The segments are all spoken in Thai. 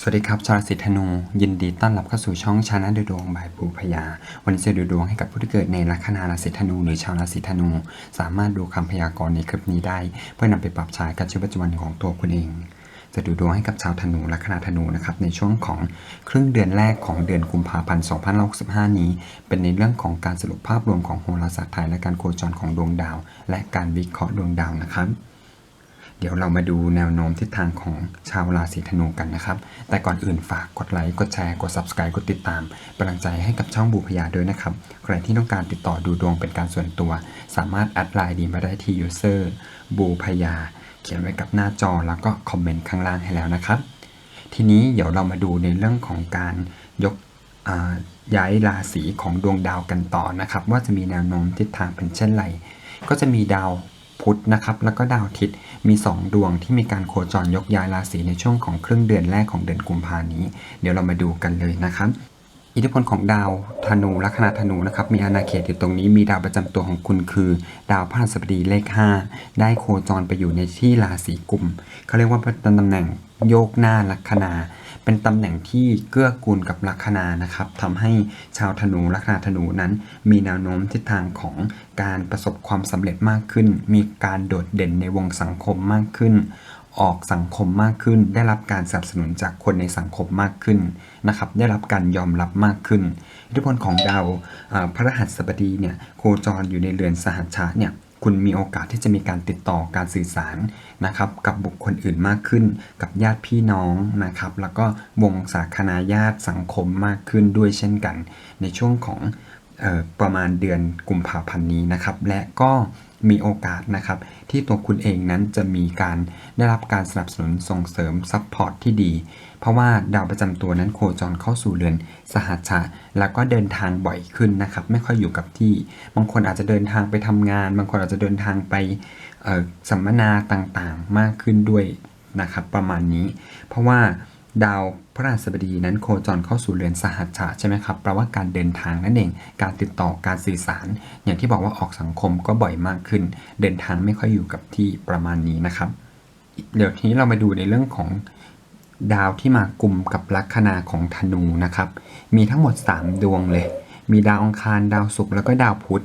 สวัสดีครับชาวราศีธนู ยินดีต้อนรับเข้าสู่ช่องชาแนลดูดวงบายปูพยา วันนี้จะดูดวงให้กับผู้ที่เกิดในลัคนาราศีธนู หรือชาวราศีธนู สามารถดูคำพยากรณ์ในคลิปนี้ได้ เพื่อนำไปปรับใช้กับชีวิตประจำวันของตัวคุณเอง จะดูดวงให้กับชาวธนูลัคนาธนูนะครับในช่วงของครึ่งเดือนแรกของเดือนกุมภาพันธ์2565 นี้ เป็นในเรื่องของการสรุปภาพรวมของโหราศาสตร์ไทยและการโคจรของดวงดาว และการวิเคราะห์ดวงดาวนะครับ ดี๋ยวเรามาดูแนวโน้มทิศทางของชาวราศีธนูกันนะครับ แต่ก่อนอื่นฝากกดไลค์ กดแชร์ กด subscribe กดติดตามกำลังใจให้กับช่องบูพยาด้วยนะครับ ใครที่ต้องการติดต่อดูดวงเป็นการส่วนตัว สามารถแอดไลน์ดีมาได้ที่ user บูพยา เขียนไว้กับหน้าจอแล้วก็คอมเมนต์ข้างล่างให้แล้วนะครับ ทีนี้เดี๋ยวเรามาดูในเรื่องของการยกย้ายราศีของดวงดาวกันต่อนะครับ ว่าจะมีแนวโน้มทิศทางเป็นเช่นไร ก็จะมีดาว พุธนะครับแล้วก็ดาวอาทิตย์มี 2 ดวงที่มีการโคจรยกย้ายราศีในช่วงของครึ่งเดือนแรกของเดือนกุมภานี้ เดี๋ยวเรามาดูกันเลยนะครับอิทธิพลของดาวธนูลัคนาธนูนะครับมีอาณาเขตอยู่ตรงนี้มีดาวประจำตัวของคุณคือ ดาวพฤหัสบดีเลข 5 ได้โคจรไปอยู่ในที่ราศีกุมเขาเรียกว่าตำแหน่งโยกหน้าลัคนา เป็นตำแหน่งที่เกื้อกูลกับลัคนานะครับทำให้ชาวธนูลัคนาธนูนั้น มีแนวโน้มทิศทางของการประสบความสำเร็จมากขึ้น มีการโดดเด่นในวงสังคมมากขึ้น ออกสังคมมากขึ้น ได้รับการสนับสนุนจากคนในสังคมมากขึ้นนะครับ ได้รับการยอมรับมากขึ้น อิทธิพลของดาวพระหัสบดีเนี่ยโคจรอยู่ในเรือนสหัชชะเนี่ย คุณมีโอกาสที่จะมีการติดต่อการสื่อสารนะครับ กับบุคคลอื่นมากขึ้น กับญาติพี่น้องนะครับ แล้วก็วงสาคนาญาติสังคมมากขึ้นด้วยเช่นกัน ในช่วงของออประมาณเดือนกุมภาพันธ์นี้นะครับ และก็ มีโอกาสนะครับ ที่ตัวคุณเองนั้นจะมีการได้รับการสนับสนุนส่งเสริมซัพพอร์ตที่ดี เพราะว่าดาวประจำตัวนั้นโคจรเข้าสู่เรือนสหัชะแล้วก็เดินทางบ่อยขึ้นนะครับ ไม่ค่อยอยู่กับที่ บางคนอาจจะเดินทางไปทำงาน บางคนอาจจะเดินทางไปสัมมนาต่างๆ มากขึ้นด้วยนะครับ ประมาณนี้ เพราะว่าดาว พระราชบดีนั้นโคจรเข้าสู่เรือนสหัชชะใช่ไหมครับแปลว่าการเดินทางนั่นเอง การติดต่อการสื่อสาร อย่างที่บอกว่าออกสังคมก็บ่อยมากขึ้น เดินทางไม่ค่อยอยู่กับที่ประมาณนี้นะครับ เดี๋ยวทีนี้เรามาดูในเรื่องของดาวที่มากลุ่มกับลัคนาของธนูนะครับ มีทั้งหมด 3 ดวงเลย มีดาวอังคารดาวศุกร์แล้วก็ดาวพุธ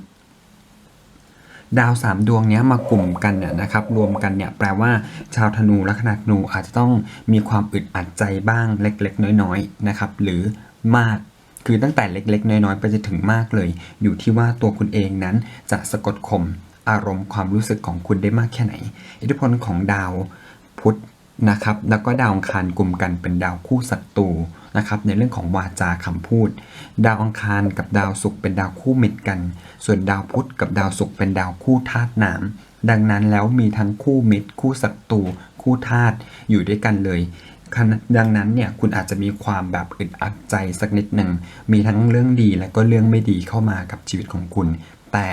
ดาวสามดวงนี้มากลุ่มกันเนี่ยนะครับรวมกันเนี่ยแปลว่าชาวธนูลัคนาธนูอาจจะต้องมีความอึดอัดใจบ้างเล็กๆ น้อยๆนะครับหรือมากคือตั้งแต่เล็กๆ น้อยๆ ไปจนถึงมากเลย อยู่ที่ว่าตัวคุณเองนั้นจะสะกดข่มอารมณ์ความรู้สึกของคุณได้มากแค่ไหน อิทธิพลของดาว นะครับ แล้วก็ดาวอังคารกลุ่มกันเป็นดาวคู่ศัตรูนะครับในเรื่องของวาจาคำพูด ดาวอังคารกับดาวศุกร์เป็นดาวคู่มิตรกัน ส่วนดาวพุธกับดาวศุกร์เป็นดาวคู่ธาตุน้ำดังนั้นแล้วมีทั้งคู่มิตร คู่ศัตรูคู่ธาตุอยู่ด้วยกันเลยดังนั้นเนี่ยคุณอาจจะมีความแบบอึดอัดใจสักนิดหนึ่งมีทั้งเรื่องดีและก็เรื่องไม่ดีเข้ามากับชีวิตของคุณ แต่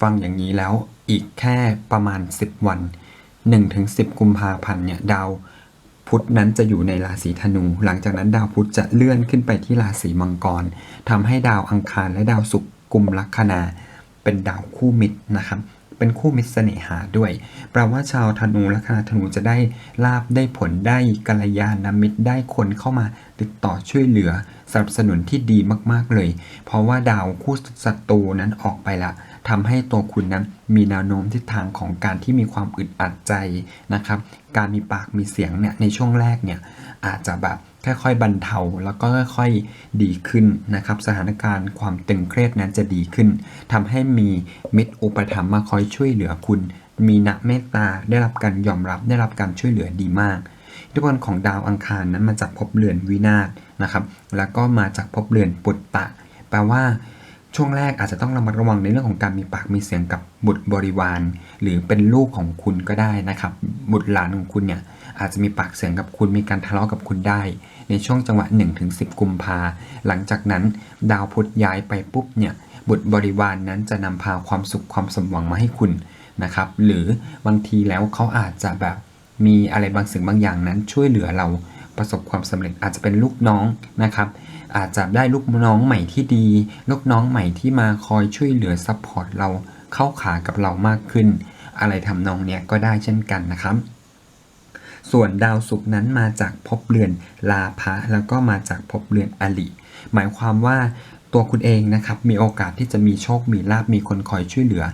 ฟังอย่างนี้แล้วอีกแค่ประมาณ 10 วัน 1-10กุมภาพันธ์เนี่ยดาวพุธนั้นจะอยู่ในราศีธนู หลังจากนั้นดาวพุธจะเลื่อนขึ้นไปที่ราศีมังกรทำให้ดาวอังคารและดาวศุกร์กุมลัคนา เป็นดาวคู่มิตรนะครับ เป็นคู่มิตรเสน่หาด้วยแปลว่าชาวธนูลัคนาธนูจะได้ลาบได้ผลได้กัลยาณมิตรได้คนเข้ามาติดต่อช่วยเหลือสนับสนุนที่ดีมากๆเลย เพราะว่าดาวคู่ศัตรูนั้นออกไปละ ทำให้ตัวคุณนั้นมีแนวโน้มทิศทางของการที่มีความอึดอัดใจนะครับ การมีปากมีเสียงเนี่ยในช่วงแรกเนี่ยอาจจะแบบค่อยๆบรรเทาแล้วก็ค่อยๆดีขึ้นนะครับ สถานการณ์ความตึงเครียดนั้นจะดีขึ้นทำให้มีมิตรอุปถัมภ์มาคอยช่วยเหลือคุณ มีนักเมตตาได้รับการยอมรับได้รับการช่วยเหลือดีมากทธิพลของดาวอังคารนั้นมาจากภพเรือนวินาศนะครับ แล้วก็มาจากภพเรือนปุตตะ แปลว่า ช่วงแรกอาจจะต้องระมัดระวังในเรื่องของการมีปากมีเสียงกับบุตรบริวาร หรือเป็นลูกของคุณก็ได้นะครับบุตรหลานของคุณเนี่ยอาจจะมีปากเสียงกับคุณมีการทะเลาะกับคุณได้ ในช่วงจังหวะ 1-10 กุมภาหลังจากนั้น ดาวพุธย้ายไปปุ๊บเนี่ยบุตรบริวารนนั้นจะนำพาความสุขความสมหวังมาให้คุณนะครับ หรือบางทีแล้วเขาอาจจะแบบมีอะไรบางสิ่งบางอย่างนั้นช่วยเหลือเรา ประสบความสำเร็จอาจจะเป็นลูกน้องนะครับ อาจจะได้ลูกน้องใหม่ที่ดี ลูกน้องใหม่ที่มาคอยช่วยเหลือซัพพอร์ตเราเข้าขากับเรามากขึ้น อะไรทำนองเนี้ยก็ได้เช่นกันนะครับ ส่วนดาวศุกร์นั้นมาจากภพเรือนลาภะแล้วก็มาจากภพเรือนอลิหมายความว่าตัวคุณเองนะครับมีโอกาสที่จะมีโชค มีลาบมีคนคอยช่วยเหลือ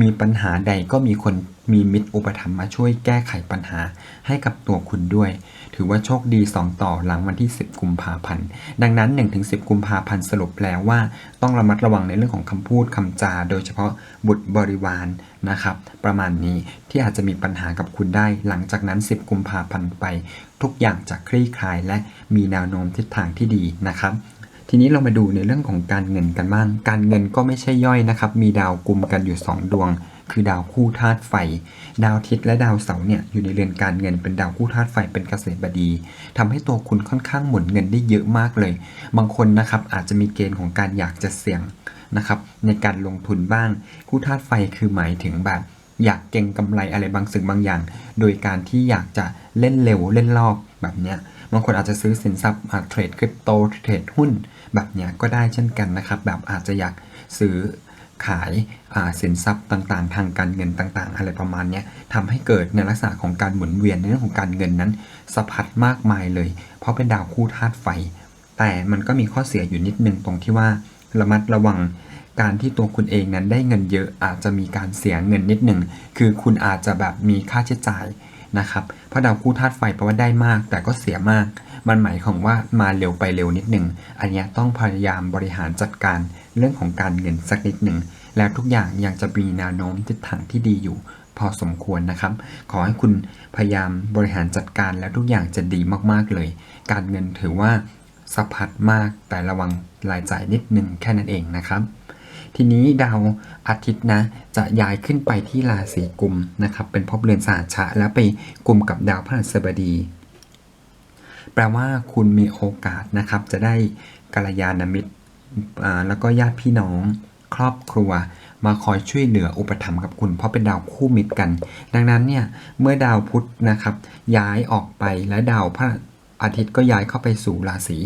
มีปัญหาใดก็มีคนมีมิตรอุปถัมภ์มาช่วยแก้ไขปัญหาให้กับตัวคุณด้วย ถือว่าโชคดี 2 ต่อหลังวันที่ 10 กุมภาพันธ์ ดังนั้น 1-10 กุมภาพันธ์สรุปแล้วว่า ต้องระมัดระวังในเรื่องของคำพูดคำจา โดยเฉพาะบุตรบริวารนะครับ ประมาณนี้ที่อาจจะมีปัญหากับคุณได้ หลังจากนั้น 10 กุมภาพันธ์ไป ทุกอย่างจะคลี่คลายและมีแนวโน้มทิศทางที่ดีนะครับ ทีนี้เรามาดูในเรื่องของการเงินกันบ้าง การเงินก็ไม่ใช่ย่อยนะครับ มีดาวกลุ่มกันอยู่ 2 ดวง คือดาวคู่ธาตุไฟ ดาวทิตย์และดาวเสาเนี่ยอยู่ในเรือนการเงินเป็นดาวคู่ธาตุไฟเป็นเกษตรบดีทำให้ตัวคุณค่อนข้างหมุนเงินได้เยอะมากเลย บางคนนะครับอาจจะมีเกณฑ์ของการอยากจะเสี่ยงนะครับในการลงทุนบ้าง คู่ธาตุไฟคือหมายถึงแบบอยากเก็งกำไรอะไรบางสิ่งบางอย่าง โดยการที่อยากจะเล่นเร็วเล่นรอบแบบเนี้ย บางคนอาจจะซื้อสินทรัพย์เทรดคริปโตเทรดหุ้น แบบเนี้ยก็ได้เช่นกันนะครับ แบบอาจจะอยากซื้อขายาสินทรัพย์ต่างๆ ทางการเงินต่างๆ อะไรประมาณเนี้ยทำให้เกิดในลักษณะของการหมุนเวียนในเรื่องของการเงินนั้นสะพัดมากมายเลย เพราะเป็นดาวคู่ธาตุไฟ แต่มันก็มีข้อเสียอยู่นิดนึงตรงที่ว่าระมัดระวังการที่ตัวคุณเองนั้นได้เงินเยอะอาจจะมีการเสียเงินนิดหนึ่งคือคุณอาจจะแบบมีค่าใช้จ่าย นะครับเพราะดาวคู่ธาตุไฟแปลว่าได้มาก แต่ก็เสียมาก มันหมายความว่ามาเร็วไปเร็วนิดหนึ่งอันนี้ต้องพยายามบริหารจัดการเรื่องของการเงินสักนิดหนึ่งแล้วทุกอย่างยังจะมีแนวโน้มทิศทางที่ดีอยู่ พอสมควรนะครับ ขอให้คุณพยายามบริหารจัดการแล้วทุกอย่างจะดีมากๆเลย การเงินถือว่าสะพัดมากแต่ระวังรายจ่ายนิดหนึ่งแค่นั้นเองนะครับ ทีนี้ดาวอาทิตย์นะจะย้ายขึ้นไปที่ราศีกุมนะครับ เป็นภพเรือนสาชะแล้วไปกลุ่มกับดาวพฤหัสบดี แปลว่าคุณมีโอกาสนะครับ จะได้กัลยาณมิตรแล้วก็ญาติพี่น้องครอบครัวมาคอยช่วยเหลืออุปถัมภ์กับคุณ เพราะเป็นดาวคู่มิตรกัน ดังนั้นเนี่ยเมื่อดาวพุธนะครับ ย้ายออกไปและดาวพระอาทิตย์ก็ย้ายเข้าไปสู่ราศี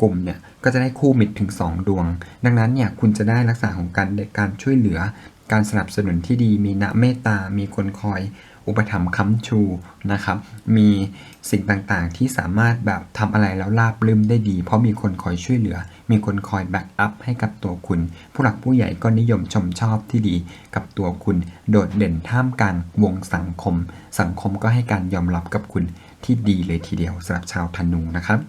กลุ่มเนี่ยก็จะได้คู่มิตรถึง 2 ดวง ดังนั้นเนี่ยคุณจะได้ลักษณะของการการช่วยเหลือ การสนับสนุนที่ดีมีนะเมตตา มีคนคอย อุปถัมภ์ค้ำชูนะครับ มีสิ่งต่างๆที่สามารถแบบทำอะไรแล้วราบรื่นได้ดี เพราะมีคนคอยช่วยเหลือ มีคนคอยแบ็กอัพให้กับตัวคุณ ผู้หลักผู้ใหญ่ก็นิยมชมชอบที่ดีกับตัวคุณ โดดเด่นท่ามกลางวงสังคม สังคมก็ให้การยอมรับกับคุณที่ดีเลยทีเดียวสำหรับชาวธนูนะครับ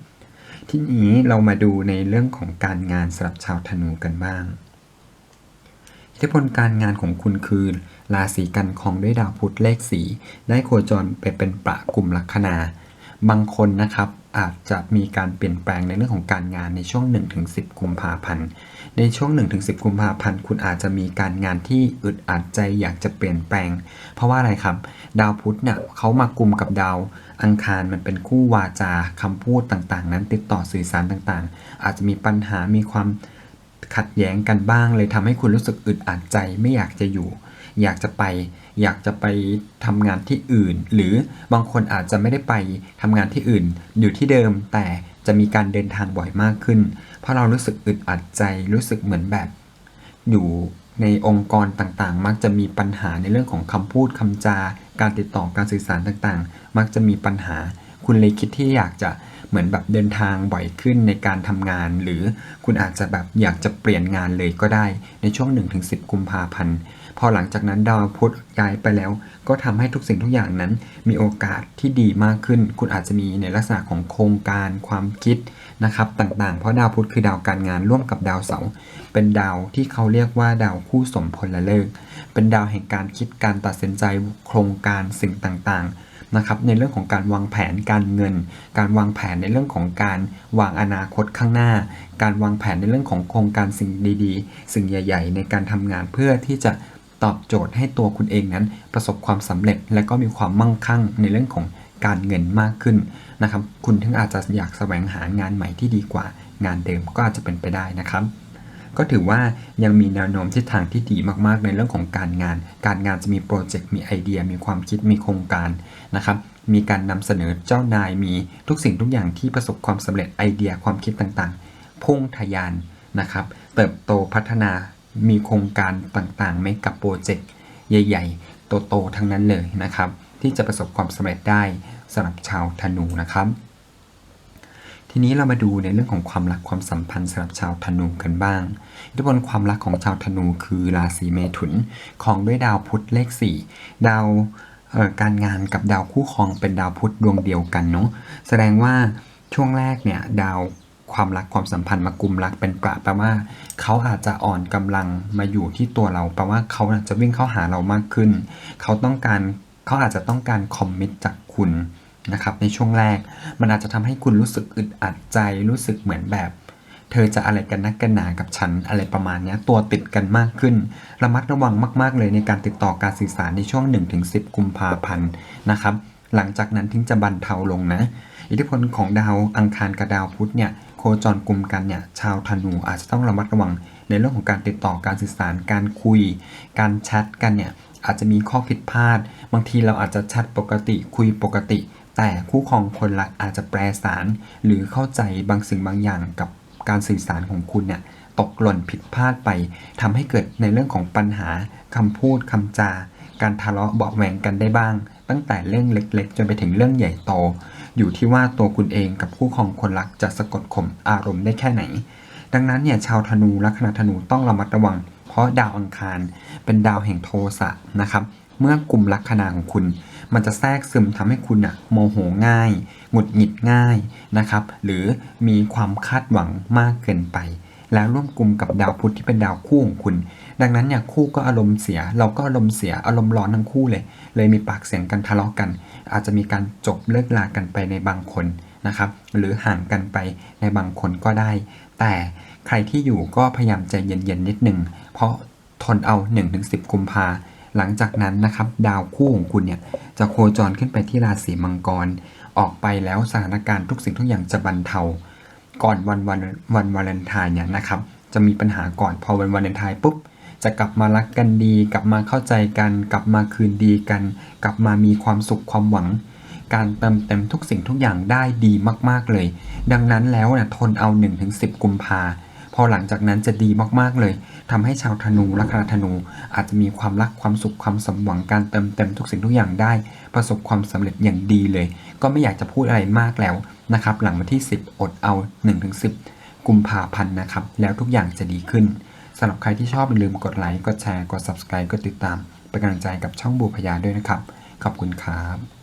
ทีนี้เรามาดูในเรื่องของการงานสำหรับชาวธนูกันบ้าง อิทธิพลการงานของคุณคือราศีกันคองด้วยดาวพุธเลขสีได้โคจรไปเป็นประกลุ่มลัคนา บางคนนะครับ อาจจะมีการเปลี่ยนแปลงในเรื่องของการงานในช่วง 1-10 กุมภาพันธ์ ในช่วง 1-10 กุมภาพันธ์ คุณอาจจะมีการงานที่อึดอัดใจอยากจะเปลี่ยนแปลง เพราะว่าอะไรครับ ดาวพุธเนี่ยเขามากลุ่มกับดาวอังคารมันเป็นคู่วาจาคำพูดต่างๆ นั้นติดต่อสื่อสารต่างๆ อาจจะมีปัญหามีความ ขัดแย้งกันบ้างเลยทำให้คุณรู้สึกอึดอัดใจไม่อยากจะอยู่ อยากจะไป อยากจะไปทำงานที่อื่น หรือบางคนอาจจะไม่ได้ไปทำงานที่อื่น อยู่ที่เดิมแต่จะมีการเดินทางบ่อยมากขึ้น เพราะเรารู้สึกอึดอัดใจรู้สึกเหมือนแบบ อยู่ในองค์กรต่างๆ มักจะมีปัญหาในเรื่องของคำพูดคำจา การติดต่อการสื่อสารต่างๆ มักจะมีปัญหา คุณเลยคิดที่อยากจะ เหมือนแบบเดินทางบ่อยขึ้นในการทำงาน หรือคุณอาจจะแบบอยากจะเปลี่ยนงานเลยก็ได้ในช่วง 1-10 กุมภาพันธ์พอหลังจากนั้นดาวพุธย้ายไปแล้ว ก็ทำให้ทุกสิ่งทุกอย่างนั้น มีโอกาสที่ดีมากขึ้น คุณอาจจะมีในลักษณะของโครงการความคิดนะครับต่างๆ เพราะดาวพุธคือดาวการงานร่วมกับดาวเสาร์เป็นดาวที่เขาเรียกว่าดาวคู่สมพลละเลิกเป็นดาวแห่งการคิดการตัดสินใจโครงการสิ่งต่างๆ นะครับในเรื่องของการวางแผนการเงิน การวางแผนในเรื่องของการวางอนาคตข้างหน้า การวางแผนในเรื่องของโครงการสิ่งดีๆ สิ่งใหญ่ ๆ ในการทำงานเพื่อที่จะตอบโจทย์ให้ตัวคุณเองนั้น ประสบความสำเร็จและก็มีความมั่งคั่งในเรื่องของการเงินมากขึ้นนะครับ คุณถึงอาจจะอยากแสวงหางานใหม่ที่ดีกว่างานเดิมก็อาจจะเป็นไปได้นะครับ ก็ถือว่ายังมีแนวโน้มทิศทางที่ดีมากๆ ในเรื่องของการงาน การงานจะมีโปรเจกต์มีไอเดีย มีความคิดมีโครงการนะครับมีการนำเสนอเจ้านายมีทุกสิ่งทุกอย่างที่ประสบความสำเร็จไอเดียความคิดต่างๆ พุ่งทะยานนะครับ เติบโตพัฒนามีโครงการต่างๆ ไม่กับโปรเจกต์ใหญ่ๆ โตๆทั้งนั้นเลยนะครับ ที่จะประสบความสำเร็จได้สำหรับชาวธนูนะครับ ทีนี้เรามาดูในเรื่องของความรักความสัมพันธ์สำหรับชาวธนูกันบ้างอิทธิพลความรักของชาวธนูคือราศีเมถุนของด้วยดาวพุธเลข 4 ดาวการงานกับดาวคู่ครองเป็นดาวพุธดวงเดียวกันเนาะแสดงว่าช่วงแรกเนี่ยดาวความรักความสัมพันธ์มากุมรักเป็นประแปลว่า เขาอาจจะอ่อนกำลังมาอยู่ที่ตัวเราแปลว่าเขาจะวิ่งเข้าหาเรามากขึ้น เขาต้องการเขาอาจจะต้องการคอมมิตจากคุณ นะครับในช่วงแรก มันอาจจะทำให้คุณรู้สึกอึดอัดใจรู้สึกเหมือนแบบ เธอจะอะไรกันนักกันหนากับฉันอะไรประมาณนี้ตัวติดกันมากขึ้น ระมัดระวังมาก ๆ เลยในการติดต่อการสื่อสารในช่วง 1-10 กุมภาพันธ์นะครับหลังจากนั้นถึงจะบันเทาลงนะ อิทธิพลของดาวอังคารกับดาวพุธเนี่ยโคจรกลุ่มกันเนี่ยชาวธนูอาจจะต้องระมัดระวัง ในเรื่องของการติดต่อการสื่อสารการคุย การแชทกันเนี่ยอาจจะมีข้อผิดพลาด บางทีเราอาจจะแชทปกติคุยปกติ แต่คู่ครองคนรักอาจจะแปลสาร หรือเข้าใจบางสิ่งบางอย่างกับการสื่อสารของคุณเนี่ยตกหล่นผิดพลาดไปทำให้เกิดในเรื่องของปัญหาคำพูดคำจา การทะเลาะเบาแหวงกันได้บ้าง ตั้งแต่เรื่องเล็กๆ จนไปถึงเรื่องใหญ่โต อยู่ที่ว่าตัวคุณเองกับคู่ครองคนรักจะสะกดข่มอารมณ์ได้แค่ไหน ดังนั้นเนี่ยชาวธนูลัคนาธนูต้องระมัดระวัง เพราะดาวอังคาร เป็นดาวแห่งโทสะนะครับ เมื่อกลุ่มลัคนาของคุณ มันจะแทรกซึมทำให้คุณอะโมโหง่ายหงุดหงิดง่ายนะครับ หรือมีความคาดหวังมากเกินไป แล้วร่วมกลุ่มกับดาวพุธที่เป็นดาวคู่ของคุณ ดังนั้นเนี่ยคู่ก็อารมณ์เสีย เราก็อารมณ์เสียอารมณ์ร้อนทั้งคู่เลย เลยมีปากเสียงกันทะเลาะกัน อาจจะมีการจบเลิกลากันไปในบางคนนะครับหรือห่างกันไปในบางคนก็ได้ แต่ใครที่อยู่ก็พยายามใจเย็นๆนิดนึง เพราะทนเอา 1-10 กุมภา หลังจากนั้นนะครับดาวคู่ของคุณเนี่ยจะโคจรขึ้นไปที่ราศีมังกร ออกไปแล้วสถานการณ์ทุกสิ่งทุกอย่างจะบรรเทา ก่อนวันวันวันวาเลนไทน์เนี่ยนะครับจะมีปัญหาก่อนพอวันวาเลนไทน์ปุ๊บจะกลับมารักกันดี กลับมาเข้าใจกัน กลับมาคืนดีกัน กลับมามีความสุขความหวัง การเติมเต็มทุกสิ่งทุกอย่างได้ดีมาก ๆเลย ดังนั้นแล้วเนี่ยทนเอา 1-10 กุมภาพ อหลังจากนั้นจะดีมากๆเลยทำให้ชาวธนูลัคนาธนู อาจจะมีความรักความสุขความสมหวังการเติมเต็มทุกสิ่งทุกอย่างได้ ประสบความสำเร็จอย่างดีเลย ก็ไม่อยากจะพูดอะไรมากแล้วนะครับ หลังวันที่ 10 อดเอา 1-10 กุมภาพันธ์นะครับ แล้วทุกอย่างจะดีขึ้นสำหรับใครที่ชอบอย่าลืมกดไลค์กดแชร์กด subscribe กดติดตามเป็นกำลังใจกับช่องบูพยาด้วยนะครับ ขอบคุณครับ